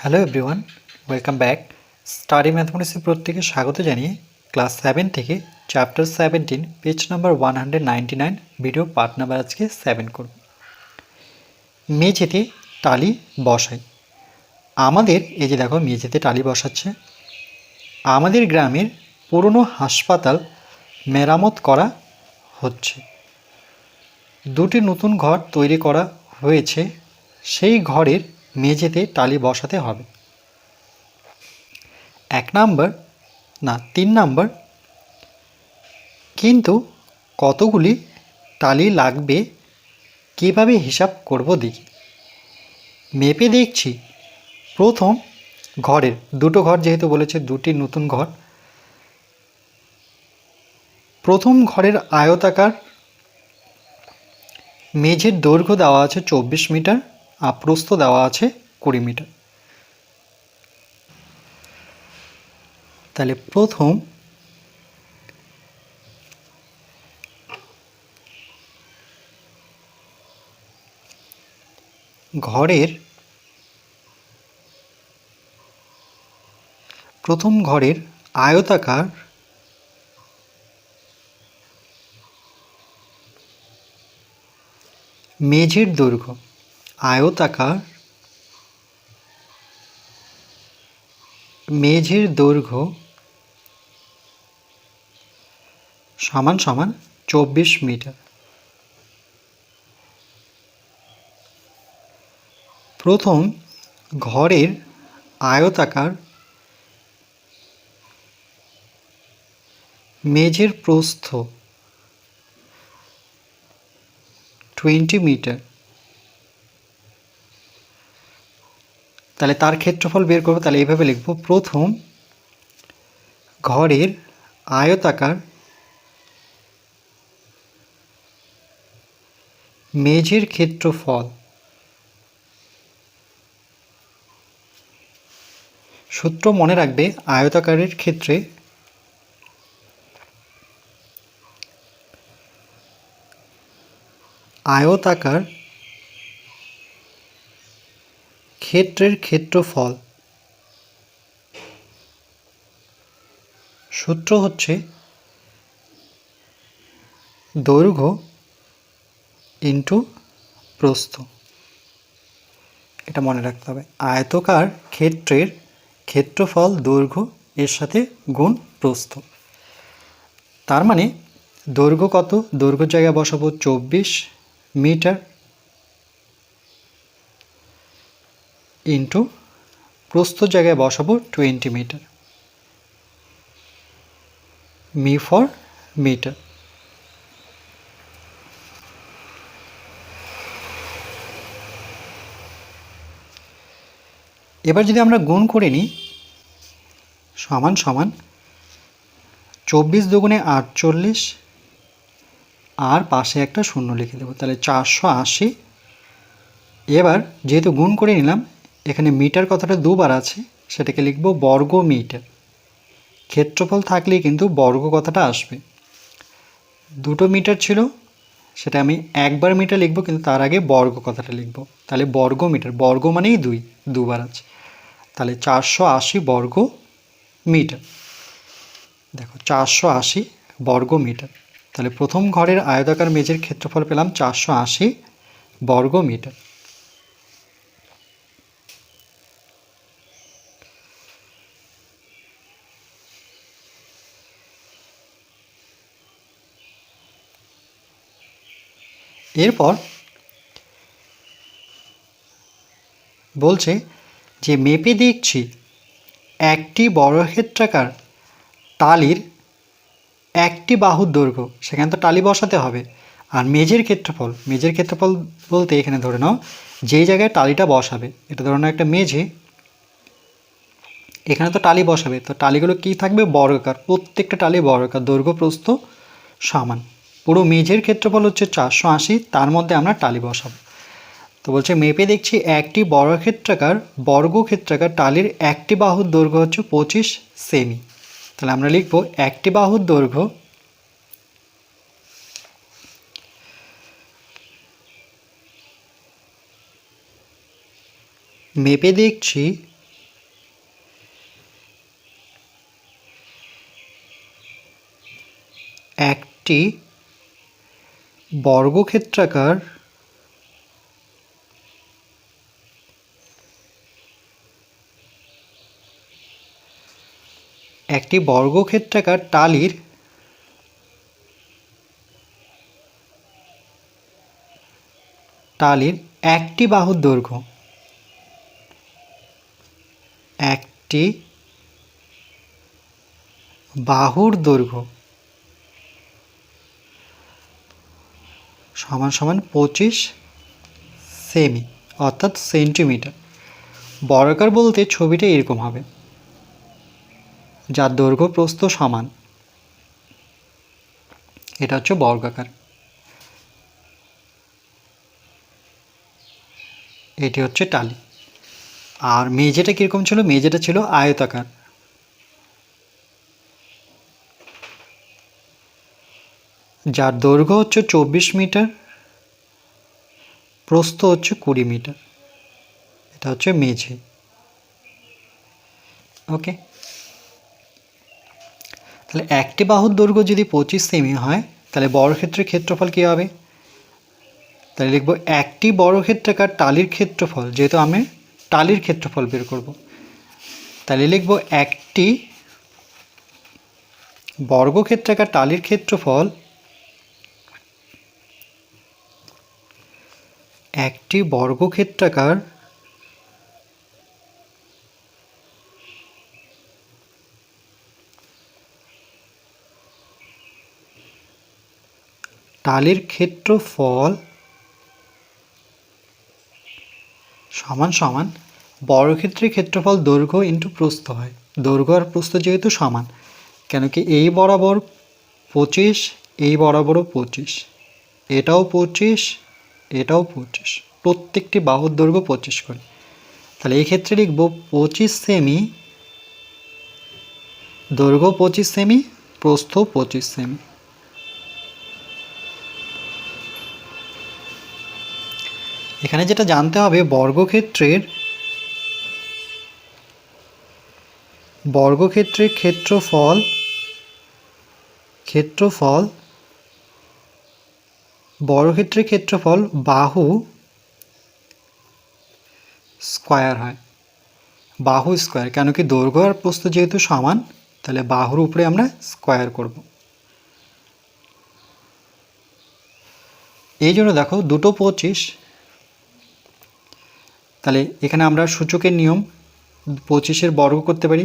Hello everyone welcome back study ম্যাথমেটিক্সের প্রত্যেকে স্বাগত জানিয়ে ক্লাস সেভেন থেকে chapter seventeen page number one hundred ninety nine video part number আজকে seven করব। মেঝেতে টালি বসাই। আমাদের, এই যে দেখো, মেঝেতে টালি বসাচ্ছে। আমাদের গ্রামের পুরনো হাসপাতাল মেরামত করা হচ্ছে। দুটি নতুন ঘর তৈরি করা হয়েছে। সেই ঘরের মেঝেতে টালি বসাতে হবে। এক নাম্বার, না, তিন নাম্বার। কিন্তু কতগুলি টালি লাগবে, কীভাবে হিসাব করব দেখি। মেপে দেখছি, প্রথম ঘরের, দুটো ঘর যেহেতু বলেছে, দুটি নতুন ঘর। প্রথম ঘরের আয়তাকার মেঝের দৈর্ঘ্য দেওয়া আছে চব্বিশ মিটার। আর প্রস্থ দেওয়া আছে কুড়ি মিটার। তাহলে প্রথম ঘরের প্রথম ঘরের আয়তাকার মেঝের দৈর্ঘ্য আয়তাকার মেঝের দৈর্ঘ্য সমান সমান চব্বিশ মিটার। প্রথম ঘরের আয়তাকার মেঝের প্রস্থ টোয়েন্টি মিটার। তাহলে তার ক্ষেত্রফল বের করব, তাহলে এইভাবে লিখব। প্রথম ঘরের আয়তাকার মেঝের ক্ষেত্রফল সূত্র মনে রাখবে, আয়তাকারের ক্ষেত্রে আয়তাকার ক্ষেত্রের ক্ষেত্রফল। সূত্র হচ্ছে দৈর্ঘ্য ইন্টু প্রস্থ। এটা মনে রাখতে হবে। আয়তকার ক্ষেত্রের ক্ষেত্রফল দৈর্ঘ্য এর সাথে গুণ প্রস্থ। তার মানে দৈর্ঘ্য কত? দৈর্ঘ্য জায়গায় বসাবো চব্বিশ মিটার। ইন্টু প্রস্থ জায়গায় বসাবো টোয়েন্টি মিটার মি ফর মিটার এবার যদি আমরা গুণ করে নিই, সমান সমান চব্বিশ দুগুণে আটচল্লিশ, আর পাশে একটা শূন্য লিখে দেবো, তাহলে চারশো আশি। এবার যেহেতু গুণ করে নিলাম এখানে মিটার কথাটা দুবার আছে, সেটাকে লিখব বর্গ মিটার ক্ষেত্রফল থাকলেই কিন্তু বর্গ কথাটা আসবে। দুটো মিটার ছিল, সেটা আমি একবার মিটার লিখব, কিন্তু তার আগে বর্গ কথাটা লিখব। তাহলে বর্গ মিটার বর্গ মানেই দুই, দুবার আছে। তাহলে চারশো আশি বর্গ মিটার দেখো, চারশো আশি বর্গ মিটার তাহলে প্রথম ঘরের আয়তাকার মেঝের ক্ষেত্রফল পেলাম চারশো আশি বর্গ মিটার এরপর বলছে যে, মেপে দেখছি একটি বর্গক্ষেত্রাকার টালির একটি বাহুর দৈর্ঘ্য। সেখানে তো টালি বসাতে হবে। আর মেঝের ক্ষেত্রফল মেঝের ক্ষেত্রফল বলতে এখানে ধরে নাও, যেই জায়গায় টালিটা বসাবে, এটা ধরে নাও একটা মেঝে, এখানে তো টালি বসাবে। তো টালিগুলো কী থাকবে? বর্গাকার। প্রত্যেকটা টালি বর্গাকার। দৈর্ঘ্য প্রস্থ সমান। পুরো মেঝের ক্ষেত্রফল হচ্ছে চারশো আশি, তার মধ্যে আমরা টালি বসাবো। তো বলছে, মেপে দেখছি একটি বর্গক্ষেত্রাকার বর্গক্ষেত্রাকার টালির একটি বাহুর দৈর্ঘ্য হচ্ছে পঁচিশ সেমি। তাহলে আমরা লিখব একটি বাহুর দৈর্ঘ্য মেপে দেখছি একটি বর্গক্ষেত্রাকার একটি বর্গক্ষেত্রাকার টালির টালির একটি বাহুর দৈর্ঘ্য। একটি বাহুর দৈর্ঘ্য। সমান সমান পঁচিশ সেমি, অর্থাৎ সেন্টিমিটার। বর্গাকার বলতে ছবিটা এরকম হবে। যার দৈর্ঘ্য প্রস্থ সমান। এটা হচ্ছে বর্গাকার। এটি হচ্ছে টালি। আর মেঝেটা কীরকম ছিল? মেঝেটা ছিল আয়তাকার। যার দৈর্ঘ্য হচ্ছে চব্বিশ মিটার, প্রস্থ হচ্ছে কুড়ি মিটার। এটা হচ্ছে মেঝে। ওকে? তাহলে একটি বাহুর দৈর্ঘ্য যদি পঁচিশ সেমি হয়, তাহলে বর্গক্ষেত্রের ক্ষেত্রফল কী হবে? তাহলে লিখব একটি বর্গক্ষেত্রাকার টালির ক্ষেত্রফল, যেহেতু আমি টালির ক্ষেত্রফল বের করব। তাহলে লিখব একটি বর্গক্ষেত্রাকার টালির ক্ষেত্রফল একটি বর্গক্ষেত্রাকার টালির ক্ষেত্রফল সমান সমান বর্গক্ষেত্রের ক্ষেত্রফল দৈর্ঘ্য ইন্টু প্রস্থ হয়। দৈর্ঘ্য আর প্রস্থ যেহেতু সমান, কেন কি এই বরাবর পঁচিশ এই বরাবরও পঁচিশ, এটাও পঁচিশ এটাও পঁচিশ। প্রত্যেকটি বাহুর দৈর্ঘ্য পঁচিশ করে। তাহলে এই ক্ষেত্রে লিখব পঁচিশ সেমি দৈর্ঘ্য পঁচিশ সেমি, প্রস্থ পঁচিশ সেমি। এখানে যেটা জানতে হবে, বর্গক্ষেত্রের বর্গক্ষেত্রের ক্ষেত্রফল ক্ষেত্রফল বর্গক্ষেত্রের ক্ষেত্রফল বাহু স্কোয়ার হয়। বাহু স্কোয়ার, কেন কি দৈর্ঘ্য আর প্রস্থ যেহেতু সমান, তাহলে বাহুর উপরে আমরা স্কোয়ার করব। এই জন্য দেখো দুটো পঁচিশ, তাহলে এখানে আমরা সূচকের নিয়ম পঁচিশের বর্গ করতে পারি।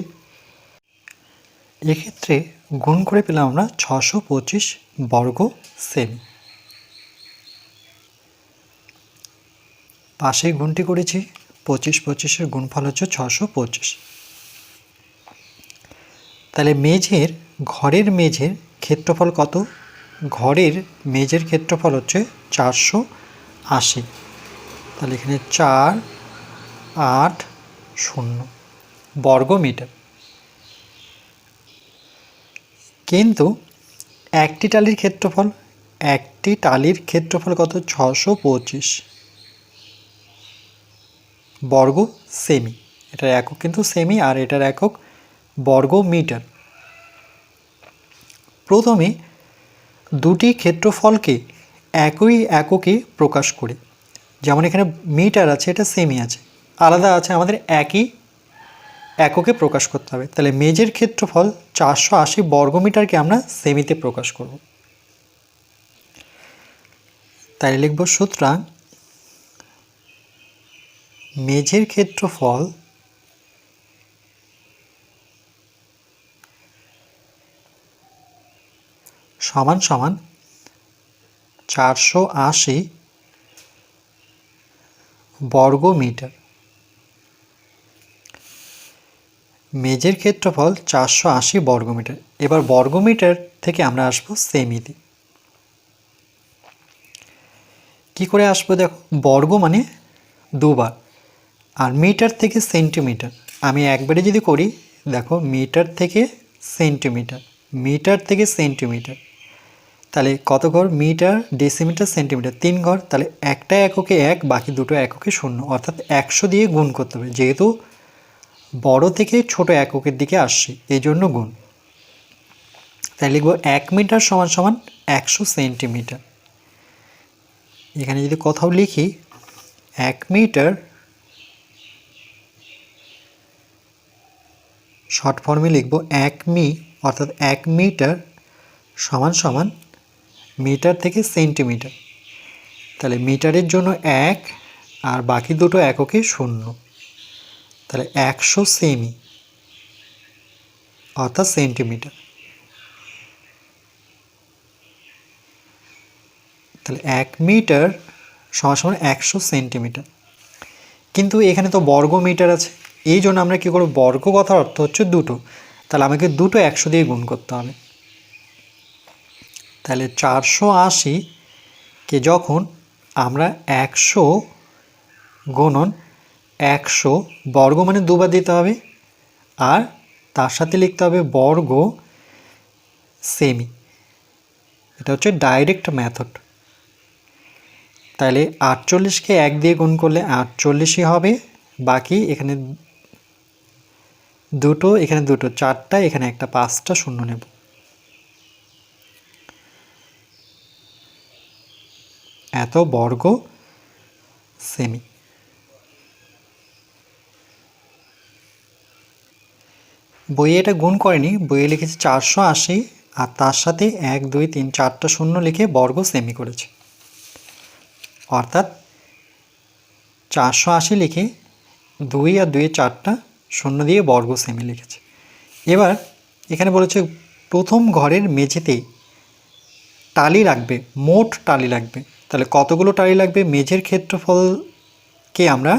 এক্ষেত্রে গুণ করে পেলাম আমরা ছশো পঁচিশ বর্গ সেমি। পাশে গুণটি করেছি, পঁচিশ পঁচিশের গুণফল হচ্ছে ছশো পঁচিশ। তাহলে মেঝের, ঘরের মেঝের ক্ষেত্রফল কত? ঘরের মেঝের ক্ষেত্রফল হচ্ছে চারশো আশি। তাহলে এখানে চার, আট, শূন্য, বর্গ মিটার। কিন্তু একটি টালির ক্ষেত্রফল, একটি টালির ক্ষেত্রফল কত? ছশো পঁচিশ। বর্গ সেমি। এটার একক কিন্তু সেমি আর এটার একক বর্গ মিটার। প্রথমে দুটি ক্ষেত্রফলকে একই এককে প্রকাশ করি। যেমন এখানে মিটার আছে, এটা সেমি আছে। আলাদা আছে, আমাদের একই এককে প্রকাশ করতে হবে। তাহলে মেজের ক্ষেত্রফল চারশো আশি বর্গমিটারকে আমরা সেমিতে প্রকাশ করব। তাই লিখব সুতরাং মেঝের ক্ষেত্রফল সমান সমান চারশো আশি বর্গ মিটার মেজের ক্ষেত্রফল চারশো আশি বর্গমিটার। এবার বর্গমিটার থেকে আমরা আসব সেমিতে। কি করে আসব দেখো? বর্গ মানে দুবার। আর মিটার থেকে সেন্টিমিটার। আমি একবারে যদি করি, দেখো, মিটার থেকে সেন্টিমিটার, মিটার থেকে সেন্টিমিটার। তাহলে কত ঘর? Metre, decimetre, centimetre. তিন ঘর, তাহলে একটা এককে এক, বাকি দুটো এককে শূন্য। অর্থাৎ একশো দিয়ে গুণ করতে হবে, যেহেতু বড় থেকে ছোট এককের দিকে আসছে এই জন্য গুণ। তাই লিখব এক মিটার সমান সমান একশো সেন্টিমিটার। এখানে যদি কোথাও লিখি, এক মিটার শর্ট ফর্মে লিখব এক মি, অর্থাৎ এক মিটার সমান সমান মিটার থেকে সেন্টিমিটার। তাহলে মিটারের জন্য এক আর বাকি দুটো এককে শূন্য। তাহলে একশো সেমি, অর্থাৎ সেন্টিমিটার। তাহলে এক মিটার সমান সমান একশো সেন্টিমিটার। কিন্তু এখানে তো বর্গ মিটার আছে। এই জন্য আমরা কী করব? বর্গ কথার অর্থ হচ্ছে দুটো। তাহলে আমাকে দুটো একশো দিয়ে গুণ করতে হবে। তাহলে চারশো আশিকে যখন আমরা একশো গুণন একশো, বর্গ মানে দুবার দিতে হবে। আর তার সাথে লিখতে হবে বর্গ সেমি এটা হচ্ছে ডাইরেক্ট ম্যাথড তাহলে আটচল্লিশকে এক দিয়ে গুণ করলে আটচল্লিশই হবে। বাকি এখানে দুটো, এখানে দুটো, চারটা, এখানে একটা, পাঁচটা, শূন্য নেব। এত বর্গ, সেমি। বইয়ে এটা গুণ করেনি, বইয়ে লিখেছে চারশো আশি, আর তার সাথে এক, দুই, তিন, চারটা, শূন্য লিখে বর্গ, সেমি করেছে। অর্থাৎ চারশো আশি লিখে দুই আর দুই চারটা শূন্য দিয়ে বর্গ সেমি লিখেছে। এবার এখানে বলেছে, প্রথম ঘরের মেঝেতেই টালি লাগবে, মোট টালি লাগবে। তাহলে কতগুলো টালি লাগবে? মেঝের ক্ষেত্রফলকে আমরা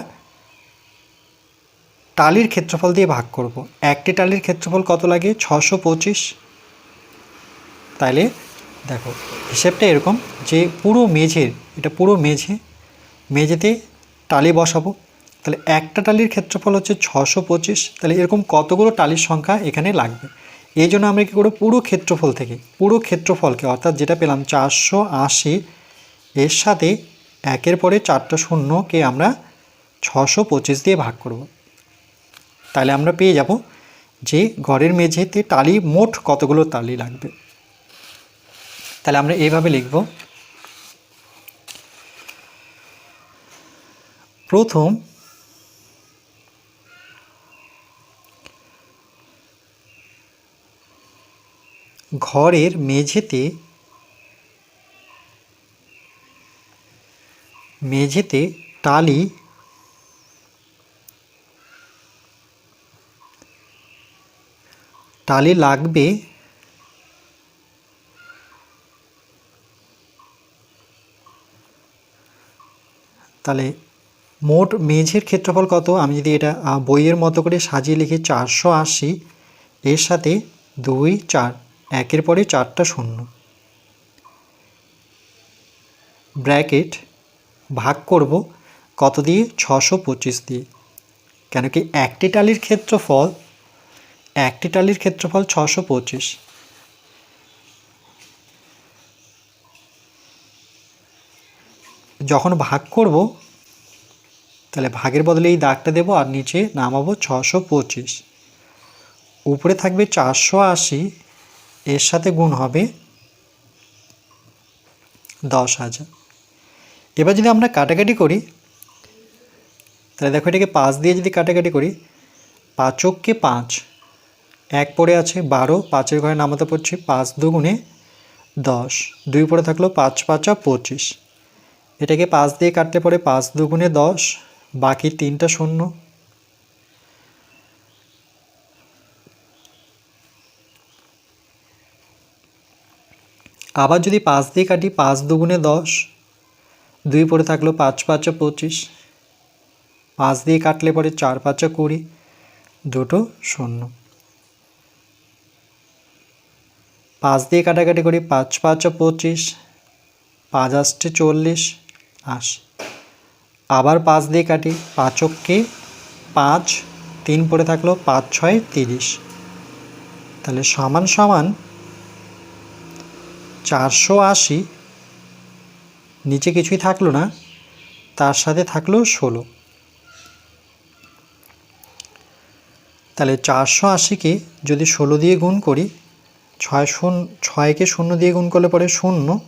টালির ক্ষেত্রফল দিয়ে ভাগ করব। একটি টালির ক্ষেত্রফল কত লাগে? ছশো পঁচিশ। তাহলে দেখো, হিসেবটা এরকম যে পুরো মেঝের, এটা পুরো মেঝে, মেঝেতে টালি বসাবো। তাহলে একটা টালির ক্ষেত্রফল হচ্ছে ছশো পঁচিশ। তাহলে এরকম কতগুলো টালির সংখ্যা এখানে লাগবে? এই জন্য আমরা কী করব? পুরো ক্ষেত্রফল থেকে, পুরো ক্ষেত্রফলকে, অর্থাৎ যেটা পেলাম চারশো আশি, এর সাথে একের পরে চারটা শূন্যকে আমরা ছশো পঁচিশ দিয়ে ভাগ করব। তাহলে আমরা পেয়ে যাব যে ঘরের মেঝেতে টালি মোট কতগুলো টালি লাগবে? তাহলে আমরা এইভাবে লিখব। প্রথম ঘরের মেঝেতে মেঝেতে টালি টালি লাগবে। তাহলে মোট মেঝের ক্ষেত্রফল কত? আমি যদি এটা বইয়ের মতো করে সাজিয়ে লিখি চারশো আশি, এর সাথে দুই, চার। একের পরে চারটা শূন্য। ব্র্যাকেট ভাগ করব কত দিয়ে? ছশো পঁচিশ দিয়ে। কেন কি একটি টালির ক্ষেত্রফল, একটি টালির ক্ষেত্রফল ছশো পঁচিশ। যখন ভাগ করব, তাহলে ভাগের বদলে এই দাগটা দেবো আর নিচে নামাবো ছশো পঁচিশ। উপরে থাকবে চারশো আশি এর সাথে গুণ হবে দশ হাজার। এবার যদি আমরা কাটাকাটি করি, তাহলে দেখো এটাকে পাঁচ দিয়ে যদি কাটাকাটি করি, পাঁচককে পাঁচ, এক পড়ে আছে বারো, পাঁচের ঘরে নামাতে পড়ছি পাঁচ দুগুণে দশ, দুই পড়ে থাকল পাঁচ, পাঁচা, পঁচিশ। এটাকে পাঁচ দিয়ে কাটতে পড়ে পাঁচ দুগুণে দশ, বাকি তিনটা শূন্য। আবার যদি পাঁচ দিয়ে কাটি পাঁচ দুগুণে দশ, দুই পরে থাকল পাঁচ, পাঁচা পঁচিশ। পাঁচ দিয়ে কাটলে পরে চার, পাঁচা কুড়ি, দুটো শূন্য। পাঁচ দিয়ে কাটাকাটি করি পাঁচ, পাঁচা পঁচিশ, পাঁচ আষ্টে চল্লিশ, আশি। আবার পাঁচ দিয়ে কাটি পাঁচককে পাঁচ, তিন পরে থাকল পাঁচ, ছয়, তিরিশ। তাহলে সমান সমান চারশো আশি। নিচে কিছুই থাকল না, তার সাথে থাকল ষোলো। তাহলে চারশো আশিকে যদি ষোলো দিয়ে গুণ করি, ছয় শূন্য, ছয়কে শূন্য দিয়ে গুণ করলে পরে শূন্য।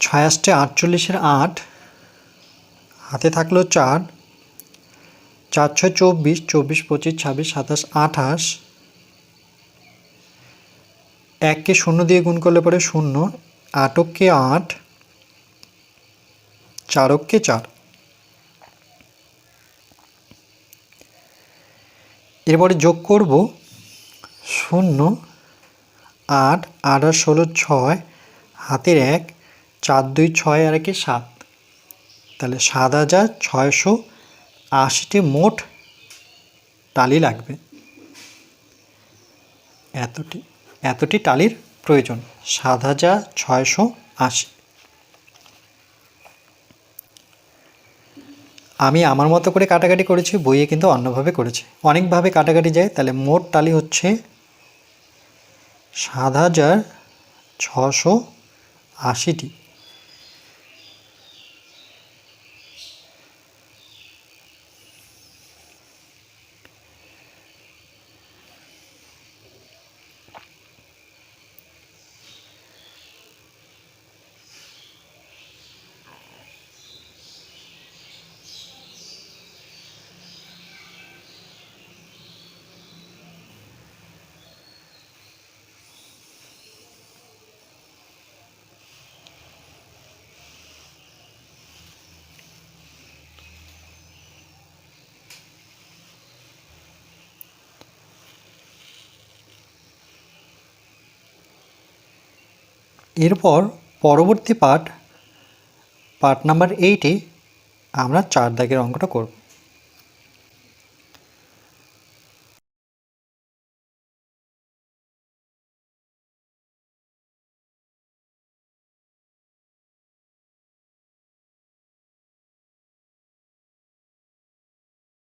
ছয় আষ্টে আটচল্লিশের আট, হাতে থাকল চার। চার ছয় চব্বিশ চব্বিশ, পঁচিশ, ছাব্বিশ, সাতাশ, আঠাশ। এককে শূন্য দিয়ে গুণ করলে পরে শূন্য। আটককে আট, চারককে চার। এরপরে যোগ করব শূন্য, আট আট আর ষোলো, ছয়। হাতের এক, চার, দুই, ছয় আর একে সাত। তাহলে সাত হাজার ছয়শো আশিটি মোট টালি লাগবে। এতটি। এতটি টালির প্রয়োজন। সাত হাজার ছয়শো আশি। আমি আমার মতো করে কাটাকাটি করেছি, বইয়ে কিন্তু অন্যভাবে করেছি। অনেকভাবে কাটাকাটি যায়, তাহলে মোট টালি হচ্ছে সাত হাজার ছশো আশিটি। এরপর পরবর্তী পার্ট পার্ট নাম্বার এইটে আমরা চার দাগের অঙ্কটা করব।